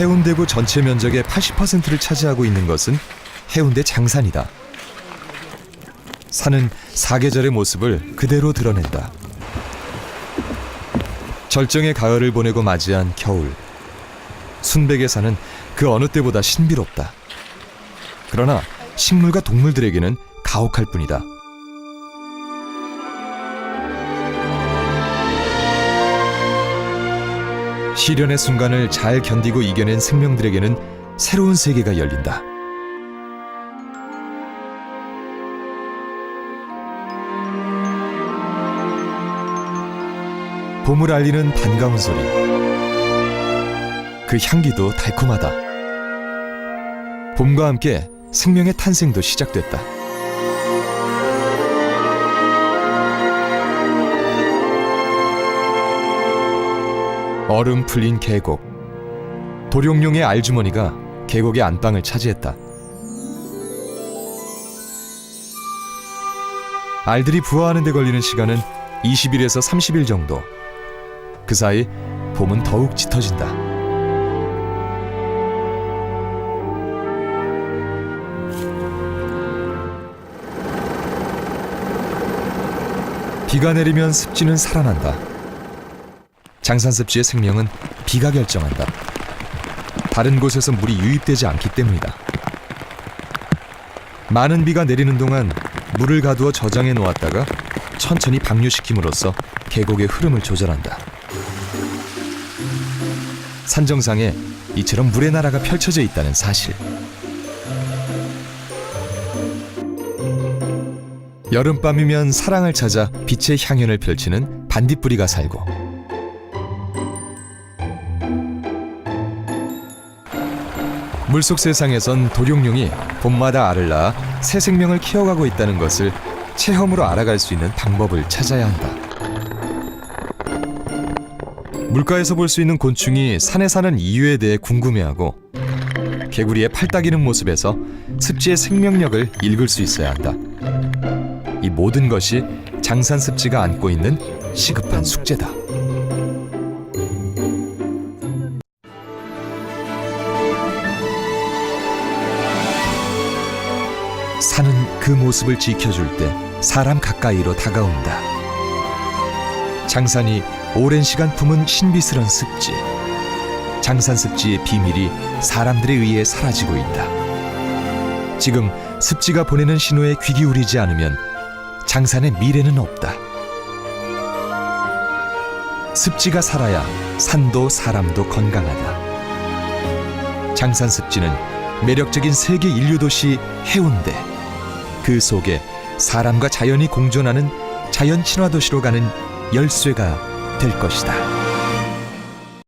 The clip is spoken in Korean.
해운대구 전체 면적의 80%를 차지하고 있는 것은 해운대 장산이다. 산은 사계절의 모습을 그대로 드러낸다. 절정의 가을을 보내고 맞이한 겨울. 순백의 산은 그 어느 때보다 신비롭다. 그러나 식물과 동물들에게는 가혹할 뿐이다. 시련의 순간을 잘 견디고 이겨낸 생명들에게는 새로운 세계가 열린다. 봄을 알리는 반가운 소리. 그 향기도 달콤하다. 봄과 함께 생명의 탄생도 시작됐다. 얼음 풀린 계곡. 도룡룡의 알주머니가 계곡의 안방을 차지했다. 알들이 부화하는 데 걸리는 시간은 20일에서 30일 정도. 그 사이 봄은 더욱 짙어진다. 비가 내리면 습지는 살아난다. 장산습지의 생명은 비가 결정한다. 다른 곳에서 물이 유입되지 않기 때문이다. 많은 비가 내리는 동안 물을 가두어 저장해 놓았다가 천천히 방류시킴으로써 계곡의 흐름을 조절한다. 산 정상에 이처럼 물의 나라가 펼쳐져 있다는 사실. 여름밤이면 사랑을 찾아 빛의 향연을 펼치는 반딧불이가 살고 물속 세상에선 도룡룡이 봄마다 알을 낳아 새 생명을 키워가고 있다는 것을 체험으로 알아갈 수 있는 방법을 찾아야 한다. 물가에서 볼 수 있는 곤충이 산에 사는 이유에 대해 궁금해하고 개구리의 팔 따기는 모습에서 습지의 생명력을 읽을 수 있어야 한다. 이 모든 것이 장산 습지가 안고 있는 시급한 숙제다. 산은 그 모습을 지켜줄 때 사람 가까이로 다가온다. 장산이 오랜 시간 품은 신비스런 습지. 장산 습지의 비밀이 사람들에 의해 사라지고 있다. 지금 습지가 보내는 신호에 귀 기울이지 않으면 장산의 미래는 없다. 습지가 살아야 산도 사람도 건강하다. 장산 습지는 매력적인 세계 인류 도시 해운대. 그 속에 사람과 자연이 공존하는 자연 친화 도시로 가는 열쇠가 될 것이다.